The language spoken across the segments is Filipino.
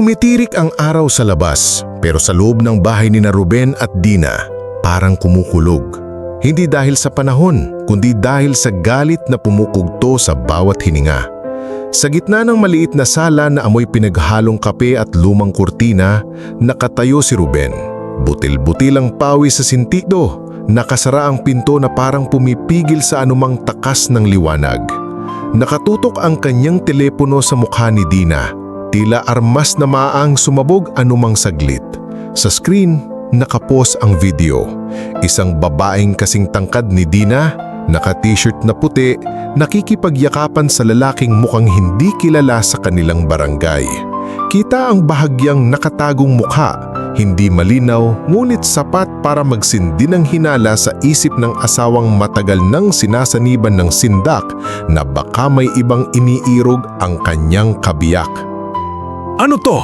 Tumitirik ang araw sa labas, pero sa loob ng bahay ni na Ruben at Dina, parang kumukulog. Hindi dahil sa panahon, kundi dahil sa galit na pumukugto sa bawat hininga. Sa gitna ng maliit na sala na amoy pinaghalong kape at lumang kurtina, nakatayo si Ruben. Butil-butil ang pawis sa sintido, nakasara ang pinto na parang pumipigil sa anumang takas ng liwanag. Nakatutok ang kanyang telepono sa mukha ni Dina, tila armas na maang sumabog anumang saglit. Sa screen, nakapos ang video. Isang babaeng kasing tangkad ni Dina, naka-t-shirt na puti, nakikipagyakapan sa lalaking mukhang hindi kilala sa kanilang barangay. Kita ang bahagyang nakatagong mukha, hindi malinaw ngunit sapat para magsindi ng hinala sa isip ng asawang matagal nang sinasaniban ng sindak na baka may ibang iniirog ang kanyang kabiyak. Ano to?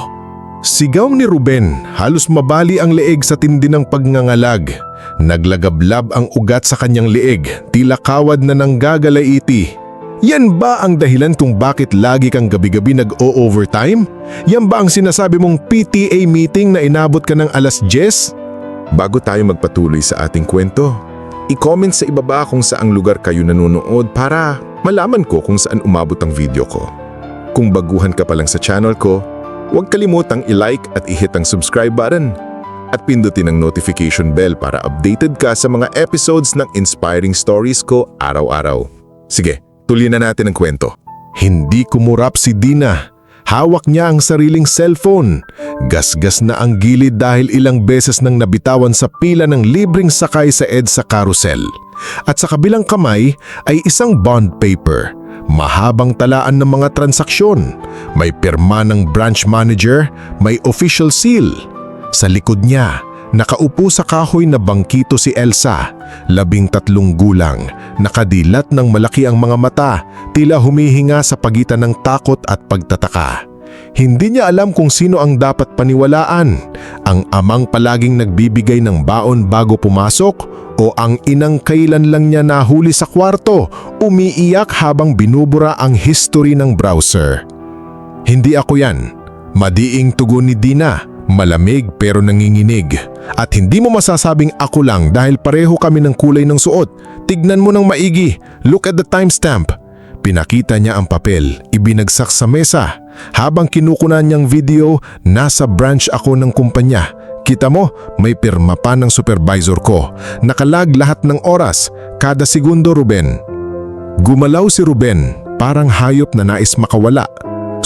Sigaw ni Ruben, halos mabali ang leeg sa tindi ng pagngangalag. Naglagablab ang ugat sa kanyang leeg, tila kawad na nanggagalaiti. Yan ba ang dahilan kung bakit lagi kang gabi-gabi nag-o-overtime? Yan ba ang sinasabi mong PTA meeting na inabot ka ng alas 10? Bago tayo magpatuloy sa ating kwento, i-comment sa ibaba kung saang lugar kayo nanonood para malaman ko kung saan umabot ang video ko. Kung baguhan ka pa lang sa channel ko, huwag kalimutang i-like at i-hit ang subscribe button at pindutin ang notification bell para updated ka sa mga episodes ng inspiring stories ko araw-araw. Sige, tuloy na natin ang kwento. Hindi kumurap si Dina. Hawak niya ang sariling cellphone. Gasgas na ang gilid dahil ilang beses nang nabitawan sa pila ng libreng sakay sa EDSA carousel. At sa kabilang kamay ay isang bond paper. Mahabang talaan ng mga transaksyon. May pirma ng branch manager, may official seal. Sa likod niya, nakaupo sa kahoy na bangkito si Elsa, labing tatlong gulang, nakadilat ng malaki ang mga mata, tila humihinga sa pagitan ng takot at pagtataka. Hindi niya alam kung sino ang dapat paniwalaan, ang amang palaging nagbibigay ng baon bago pumasok o ang inang kailan lang niya nahuli sa kwarto, umiiyak habang binubura ang history ng browser. Hindi ako yan. Madiing tugon ni Dina, malamig pero nanginginig. At hindi mo masasabing ako lang dahil pareho kami ng kulay ng suot. Tignan mo ng maigi, look at the timestamp. Pinakita niya ang papel, ibinagsak sa mesa. Habang kinukunan niyang video, nasa branch ako ng kumpanya. Kita mo, may pirma pa ng supervisor ko. Nakalag lahat ng oras, kada segundo Ruben. Gumalaw si Ruben, parang hayop na nais makawala.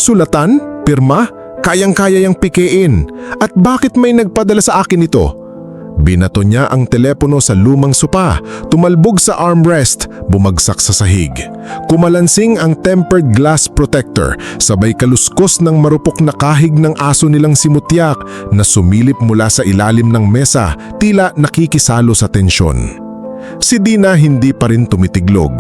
Sulatan? Pirma? Kayang-kaya yang pikein. At bakit may nagpadala sa akin ito? Binato niya ang telepono sa lumang sopa, tumalbog sa armrest, bumagsak sa sahig. Kumalansing ang tempered glass protector, sabay kaluskos ng marupok na kahig ng aso nilang simutyak na sumilip mula sa ilalim ng mesa, tila nakikisalo sa tensyon. Si Dina hindi pa rin tumitiglog.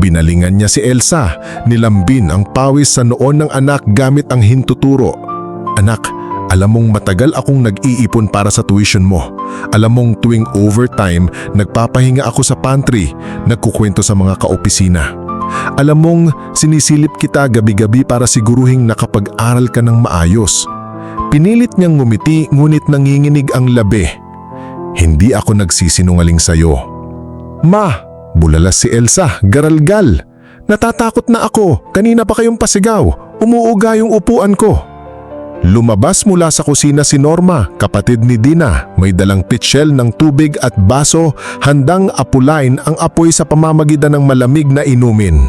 Binalingan niya si Elsa, nilambin ang pawis sa noon ng anak gamit ang hintuturo. Anak, alam mong matagal akong nag-iipon para sa tuition mo. Alam mong tuwing overtime, nagpapahinga ako sa pantry, nagkukwento sa mga kaopisina. Alam mong sinisilip kita gabi-gabi para siguruhing nakapag-aral ka ng maayos. Pinilit niyang ngumiti ngunit nanginginig ang labi. Hindi ako nagsisinungaling sa'yo. Ma, bulalas si Elsa, garalgal. Natatakot na ako, kanina pa kayong pasigaw, umuuga yung upuan ko. Lumabas mula sa kusina si Norma, kapatid ni Dina. May dalang pitchel ng tubig at baso, handang apulain ang apoy sa pamamagitan ng malamig na inumin.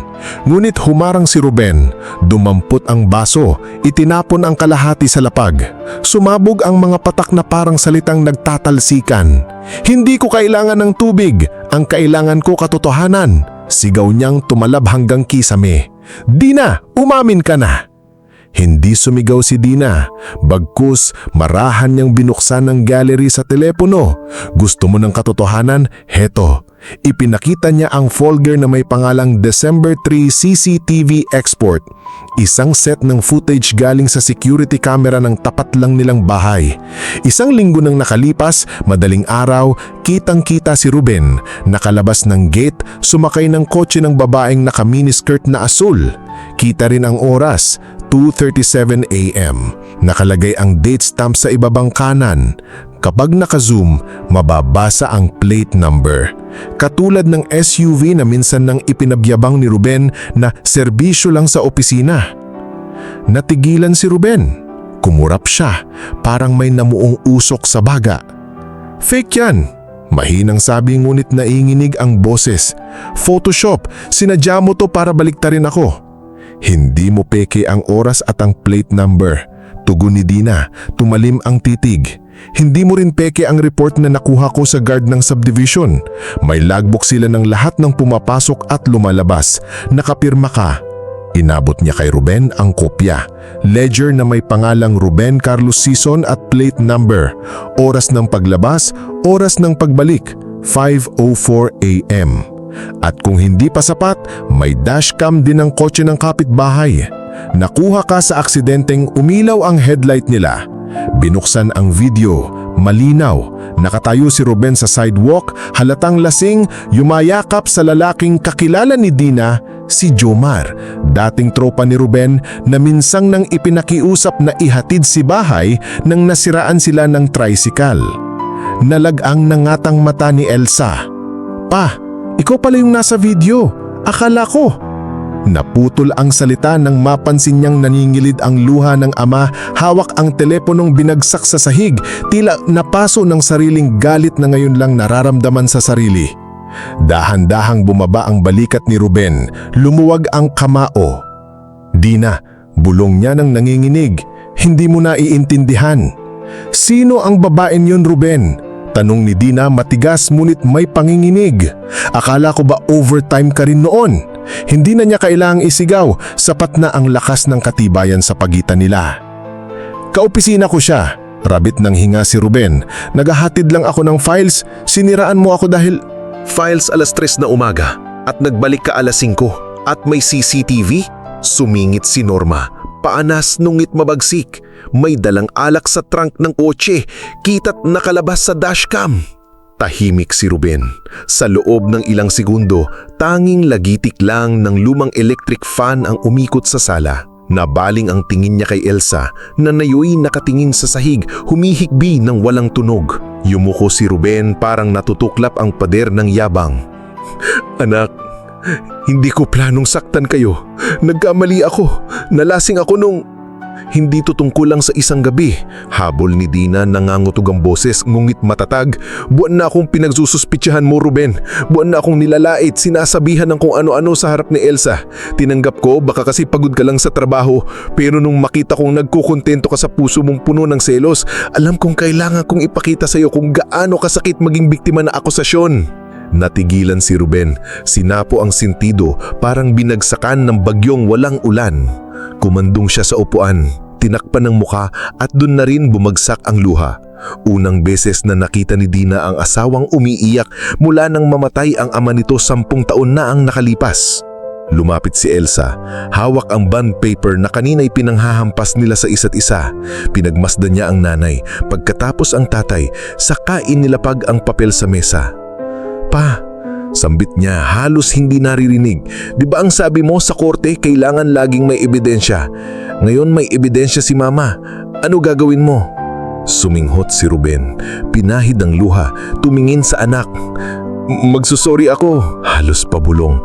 Ngunit humarang si Ruben, dumampot ang baso, itinapon ang kalahati sa lapag. Sumabog ang mga patak na parang salitang nagtatalsikan. Hindi ko kailangan ng tubig, ang kailangan ko katotohanan. Sigaw niyang tumalab hanggang kisame. Dina, umamin ka na! Hindi sumigaw si Dina. Bagkus, marahan niyang binuksan ng gallery sa telepono. Gusto mo ng katotohanan? Heto. Ipinakita niya ang folder na may pangalang December 3 CCTV Export. Isang set ng footage galing sa security camera ng tapat lang nilang bahay. Isang linggo nang nakalipas, madaling araw, kitang-kita si Ruben, nakalabas ng gate, sumakay ng kotse ng babaeng naka-miniskirt na asul. Kita rin ang oras, 2.37 a.m. Nakalagay ang date stamp sa ibabang kanan. Kapag naka-zoom, mababasa ang plate number. Katulad ng SUV na minsan nang ipinabyabang ni Ruben na serbisyo lang sa opisina. Natigilan si Ruben. Kumurap siya, parang may namuong usok sa baga. Fake yan. Mahinang sabi ngunit naiinginig ang boses. Photoshop, sinadya mo to para baliktarin ako. Hindi mo peke ang oras at ang plate number. Tugon ni Dina, tumalim ang titig. Hindi mo rin peke ang report na nakuha ko sa guard ng subdivision. May logbook sila ng lahat ng pumapasok at lumalabas. Nakapirma ka. Inabot niya kay Ruben ang kopya. Ledger na may pangalang Ruben Carlos Sison at plate number. Oras ng paglabas, oras ng pagbalik, 5.04 a.m. At kung hindi pa sapat, may dashcam din ang kotse ng kapitbahay. Nakuha ka sa aksidenteng umilaw ang headlight nila. Binuksan ang video, malinaw. Nakatayo si Ruben sa sidewalk, halatang lasing, yumayakap sa lalaking kakilala ni Dina, si Jomar. Dating tropa ni Ruben na minsang nang ipinakiusap na ihatid si bahay nang nasiraan sila ng tricycle. Nalagang nangatang mata ni Elsa. Pa, ikaw pala yung nasa video. Akala ko. Naputol ang salita nang mapansin niyang naningilid ang luha ng ama, hawak ang teleponong binagsak sa sahig, tila napaso ng sariling galit na ngayon lang nararamdaman sa sarili. Dahan-dahang bumaba ang balikat ni Ruben, lumuwag ang kamao. Dina, bulong niya ng nanginginig, hindi mo na iintindihan. Sino ang babaeng yun Ruben? Tanong ni Dina matigas ngunit may panginginig. Akala ko ba overtime ka rin noon? Hindi na niya kailangang isigaw, sapat na ang lakas ng katibayan sa pagitan nila. Kaopisina ko siya. Rabit ng hinga si Ruben. Nagahatid lang ako ng files, siniraan mo ako dahil... Files alas 3 na umaga at nagbalik ka alas 5 at may CCTV? Sumingit si Norma. Paanas nungit mabagsik. May dalang alak sa trunk ng kotse. Kita't nakalabas sa dashcam. Tahimik si Ruben. Sa loob ng ilang segundo, tanging lagitik lang ng lumang electric fan ang umikot sa sala. Nabaling ang tingin niya kay Elsa na nayoy nakatingin sa sahig, humihikbi ng walang tunog. Yumuko si Ruben parang natutuklap ang pader ng yabang. Anak, hindi ko planong saktan kayo. Nagkamali ako. Nalasing ako nung... Hindi to tungkol lang sa isang gabi. Habol ni Dina nangangutog ang boses ngungit matatag. Buwan na akong pinagsususpitsahan mo Ruben. Buwan na akong nilalait, sinasabihan ng kung ano-ano sa harap ni Elsa. Tinanggap ko baka kasi pagod ka lang sa trabaho. Pero nung makita kong nagkukontento ka sa puso mong puno ng selos, alam kong kailangan kong ipakita sa iyo kung gaano kasakit maging biktima na akusasyon. Natigilan si Ruben. Sinapo ang sintido parang binagsakan ng bagyong walang ulan. Kumandong siya sa upuan, tinakpan ng muka at doon na rin bumagsak ang luha. Unang beses na nakita ni Dina ang asawang umiiyak mula nang mamatay ang ama nito sampung taon na ang nakalipas. Lumapit si Elsa, hawak ang bond paper na kanina'y pinanghahampas nila sa isa't isa. Pinagmasdan niya ang nanay, pagkatapos ang tatay, saka inilapag ang papel sa mesa. Pa, sambit niya halos hindi naririnig. Di ba ang sabi mo sa korte kailangan laging may ebidensya? Ngayon may ebidensya si mama. Ano gagawin mo? Suminghot si Ruben. Pinahid ang luha. Tumingin sa anak. "M- Magsusori ako. Halos pabulong.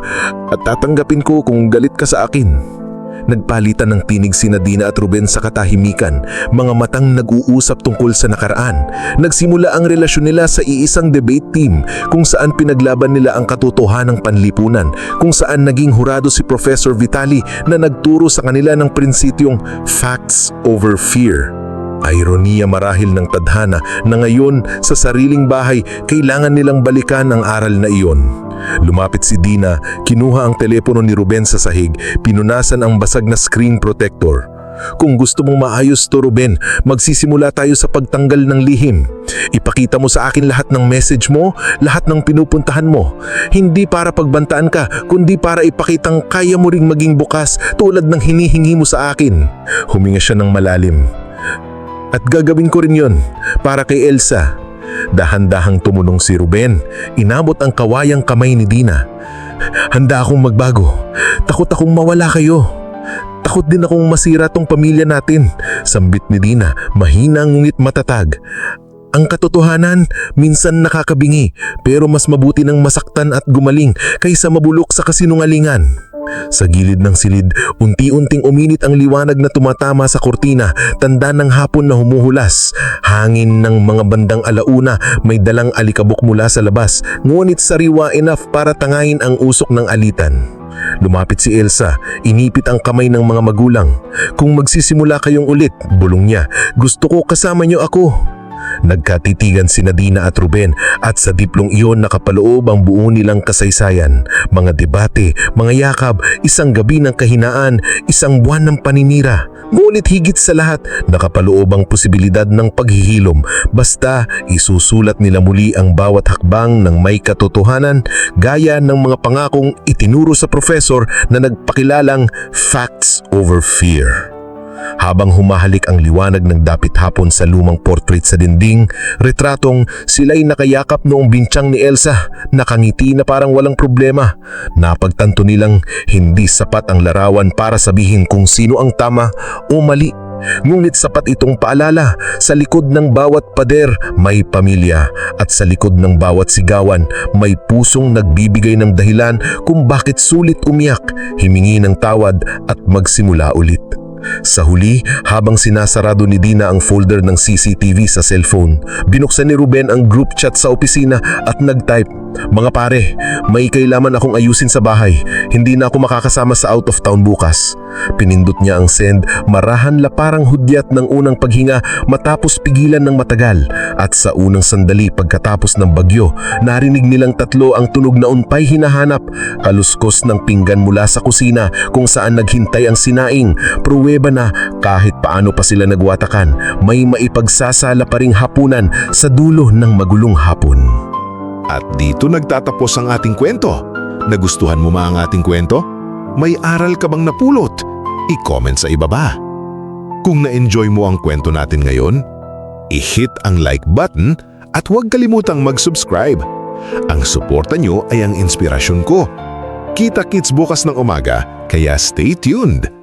At tatanggapin ko kung galit ka sa akin. Nagpalitan ng tinig si Nadina at Ruben sa katahimikan, mga matang nag-uusap tungkol sa nakaraan. Nagsimula ang relasyon nila sa iisang debate team kung saan pinaglaban nila ang katotohanang panlipunan, kung saan naging hurado si Professor Vitali na nagturo sa kanila ng prinsityong facts over fear. Ironiya marahil ng tadhana na ngayon sa sariling bahay kailangan nilang balikan ang aral na iyon. Lumapit si Dina, kinuha ang telepono ni Ruben sa sahig, pinunasan ang basag na screen protector. Kung gusto mong maayos to Ruben, magsisimula tayo sa pagtanggal ng lihim. Ipakita mo sa akin lahat ng message mo, lahat ng pinupuntahan mo. Hindi para pagbantaan ka, kundi para ipakitang kaya mo ring maging bukas tulad ng hinihingi mo sa akin. Huminga siya ng malalim. At gagawin ko rin yon para kay Elsa. Dahan-dahang tumunong si Ruben. Inabot ang kawayang kamay ni Dina. Handa akong magbago. Takot akong mawala kayo. Takot din akong masira tong pamilya natin. Sambit ni Dina, mahina ngunit matatag. Ang katotohanan, minsan nakakabingi, pero mas mabuti ng masaktan at gumaling kaysa mabulok sa kasinungalingan. Sa gilid ng silid, unti-unting uminit ang liwanag na tumatama sa kortina, tanda ng hapon na humuhulas. Hangin ng mga bandang alauna, may dalang alikabok mula sa labas, ngunit sariwa enough para tangayin ang usok ng alitan. Lumapit si Elsa, inipit ang kamay ng mga magulang. Kung magsisimula kayong ulit, bulong niya, gusto ko kasama niyo ako. Nagkatitigan si Nadina at Ruben at sa diplong iyon nakapaloob ang buo nilang kasaysayan. Mga debate, mga yakab, isang gabi ng kahinaan, isang buwan ng paninira. Ngunit higit sa lahat, nakapaloob ang posibilidad ng paghihilom basta isusulat nila muli ang bawat hakbang ng may katotohanan gaya ng mga pangakong itinuro sa profesor na nagpakilalang facts over fear. Habang humahalik ang liwanag ng dapit hapon sa lumang portrait sa dinding, retratong sila'y nakayakap noong bintsang ni Elsa, nakangiti na parang walang problema. Napagtanto nilang hindi sapat ang larawan para sabihin kung sino ang tama o mali. Ngunit sapat itong paalala, sa likod ng bawat pader may pamilya at sa likod ng bawat sigawan may pusong nagbibigay ng dahilan kung bakit sulit umiyak, himingi ng tawad at magsimula ulit. Sa huli, habang sinasarado ni Dina ang folder ng CCTV sa cellphone, binuksan ni Ruben ang group chat sa opisina at nag-type, Mga pare, may kailaman akong ayusin sa bahay. Hindi na ako makakasama sa out of town bukas. Pinindot niya ang send, marahan la parang hudyat ng unang paghinga matapos pigilan ng matagal. At sa unang sandali pagkatapos ng bagyo, narinig nilang tatlo ang tunog na unpay hinahanap. Kaluskos ng pinggan mula sa kusina kung saan naghintay ang sinaing. Pruweba na kahit paano pa sila nagwatakan, may maipagsasala pa ring hapunan sa dulo ng magulong hapon. At dito nagtatapos ang ating kwento. Nagustuhan mo ba ang ating kwento? May aral ka bang napulot? I-comment sa ibaba. Kung na-enjoy mo ang kwento natin ngayon, i-hit ang like button at huwag kalimutang mag-subscribe. Ang suporta nyo ay ang inspirasyon ko. Kita kits bukas ng umaga, kaya stay tuned.